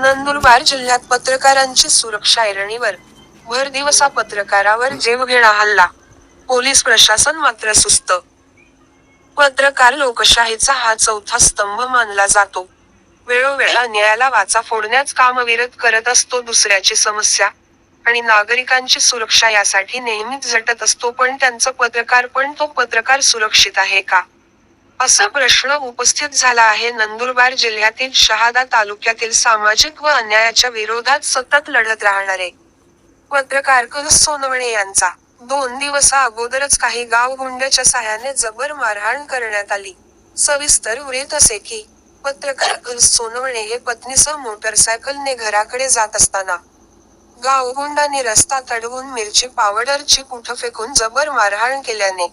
नंदुरबार जिल्ह्यात पत्रकारांची सुरक्षा ऐरणीवर. भर दिवसा पत्रकारावर जेवघेणा हल्ला. पोलीस प्रशासन मात्र सुस्त. पत्रकार लोकशाहीचा हा चौथा स्तंभ मानला जातो. वेळोवेळा न्यायाला वाचा फोडण्याच कामविरत करत असतो दुसऱ्याची समस्या. आणि नागरिकांची सुरक्षा यासाठी नेहमीच झटत असतो पण त्यांचं पत्रकार पण तो पत्रकार सुरक्षित आहे का? असा प्रश्न उपस्थित झाला आहे. नंदुरबार जिल्ह्यातील शहादा तालुक्यातील सामाजिक व अन्यायाच्या विरोधात सतत लढत राहणारे पत्रकार सोनवणे यांचा दोन दिवसा अगोदरच काही गाव गुंड्याच्या सहाय्याने जबर मारहाण करण्यात आली. सविस्तर उरेत असे की पत्रकार सोनवणे हे पत्नीसह मोटरसायकलने घराकडे जात असताना गावगुंडांनी रस्ता तडवून मिरची पावडरची कुठं फेकून जबर मारहाण केल्याने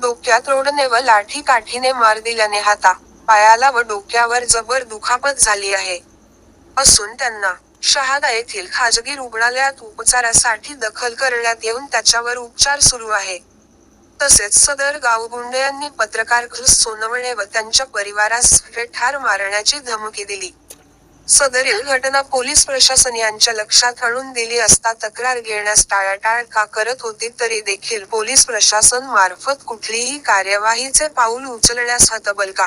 डोक्यात रोडने व लाठी काठीने मार दिल्याने हाता. पायाला व डोक्यावर जबर दुखापत झाली आहे. असून त्यांना शहादा येथील खाजगी रुग्णालयात उपचारासाठी दखल करण्यात येऊन त्याच्यावर उपचार सुरू आहे. तसेच सदर गावगुंडे यांनी पत्रकार खुस सोनवणे व त्यांच्या परिवारास ठार मारण्याची धमकी दिली. सदरील घटना पोलीस प्रशासन यांच्या लक्षात आणून दिली असता तक्रार घेण्यास टाळाटाळ का करत होती तरी देखील पोलीस प्रशासन मार्फत कुठलीही कार्यवाहीचे पाऊल उचलण्यास हतबल का?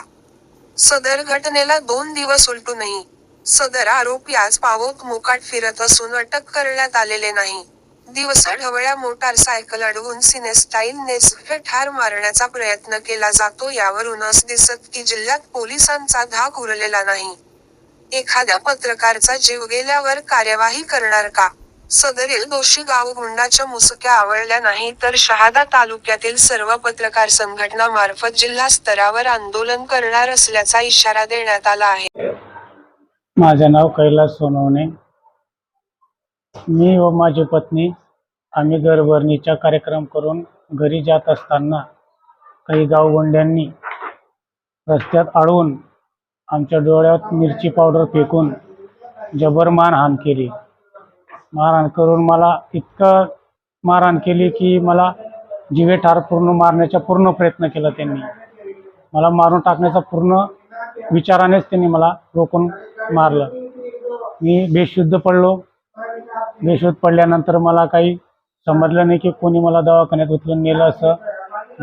सदर घटनेला दोन दिवस उलटूनही सदर आरोपी आज पावोत मोकाट फिरत असून अटक करण्यात आलेले नाही. दिवस ढवळ्या मोटारसायकल अडवून सिनेस्टाईल ठार मारण्याचा प्रयत्न केला जातो यावरून असं दिसत की जिल्ह्यात पोलिसांचा धाक उरलेला नाही. एखाद्या पत्रकारचा जीव गेल्यावर कार्यवाही करणार का? सदरील दोषी गावगुंडाच्या मुसक्या आवळल्या नाही तर शहादा तालुक्यातील सर्व पत्रकार संघटनामार्फत जिल्हा स्तरावर आंदोलन करणार असल्याचा इशारा देण्यात आला आहे. माझं नाव कैलास सोनवणे. मी व माझी पत्नी आम्ही घरभरणीचा कार्यक्रम करून घरी जात असताना काही गावगुंड्यांनी रस्त्यात अडवून आमच्या डोळ्यात मिरची पावडर फेकून जबर मारहाण केली. मारहाण करून मला इतकं मारहाण केली की मला जिवे ठार पूर्ण मारण्याचा पूर्ण प्रयत्न केला त्यांनी. मला मारून टाकण्याचा पूर्ण विचारानेच त्यांनी मला रोखून मारलं. मी बेशुद्ध पडलो. बेशुद्ध पडल्यानंतर मला काही समजलं नाही की कोणी मला दवाखान्यात उचलून नेलं असं.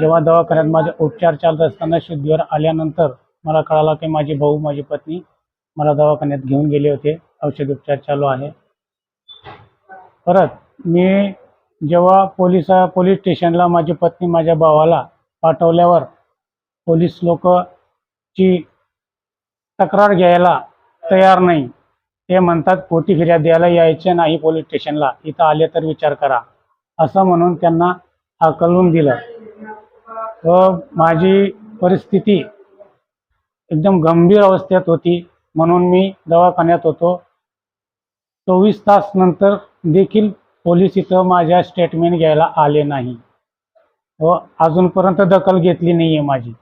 जेव्हा दवाखान्यात माझे उपचार चालत असताना शुद्धीवर आल्यानंतर मला कळालं की माझी भाऊ माझी पत्नी मला दवाखान्यात घेऊन गेले होते. औषध उपचार चालू आहे. परत मी जेव्हा पोलीस पोलीस स्टेशनला माझी पत्नी माझ्या भावाला पाठवल्यावर पोलीस लोकची तक्रार घ्यायला तयार नाही. ते म्हणतात पोटी फिर्याद द्यायला यायचे नाही पोलीस स्टेशनला. इथं आले तर विचार करा. असं म्हणून त्यांना हाकलून दिलं. व माझी परिस्थिती एकदम गंभीर अवस्थेत होती म्हणून मी दवाखान्यात होतो. चोवीस तास नंतर देखील पोलीस इथं माझ्या स्टेटमेंट घ्यायला आले नाही. व अजूनपर्यंत दखल घेतली नाही आहे माझी.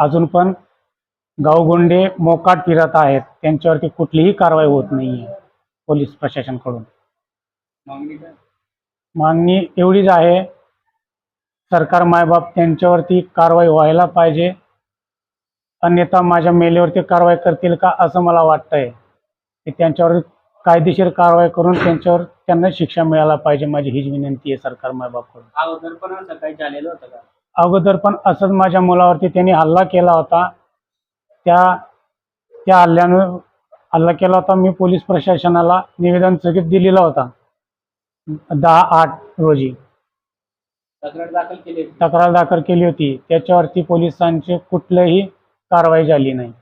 अजून पण गावगुंडे मोकाट फिरत आहेत. त्यांच्यावरती कुठलीही कारवाई होत नाही आहे पोलीस प्रशासनाकडून. मागणी एवढीच आहे सरकार मायबाप त्यांच्यावरती कारवाई व्हायला पाहिजे. अन्यथा माझ्या मेलेवरती कारवाई करतील का असं मला वाटतंय. की त्यांच्यावर कायदेशीर कारवाई करून त्यांच्यावर त्यांना शिक्षा मिळायला पाहिजे माझी हीच विनंती आहे सरकार मायबापकडून अगोदर पण असं काही झालेलं होतं का? अगोदर पण असंच माझ्या मुलावरती त्यांनी हल्ला केला होता. त्या त्या हल्ल्यानं हल्ला केला होता. मी पोलीस प्रशासनाला निवेदन स्थगित दिलेला होता. दहा आठ रोजी. तक्रार दाखल केली होती. तक्रार दाखल केली होती. त्याच्यावरती पोलिसांची कुठलीही कारवाई झाली नाही.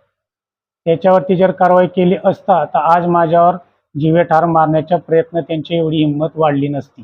त्याच्यावरती जर कारवाई केली असता तर आज माझ्यावर जीवे ठार मारण्याचा प्रयत्न त्यांची एवढी हिंमत वाढली नसती.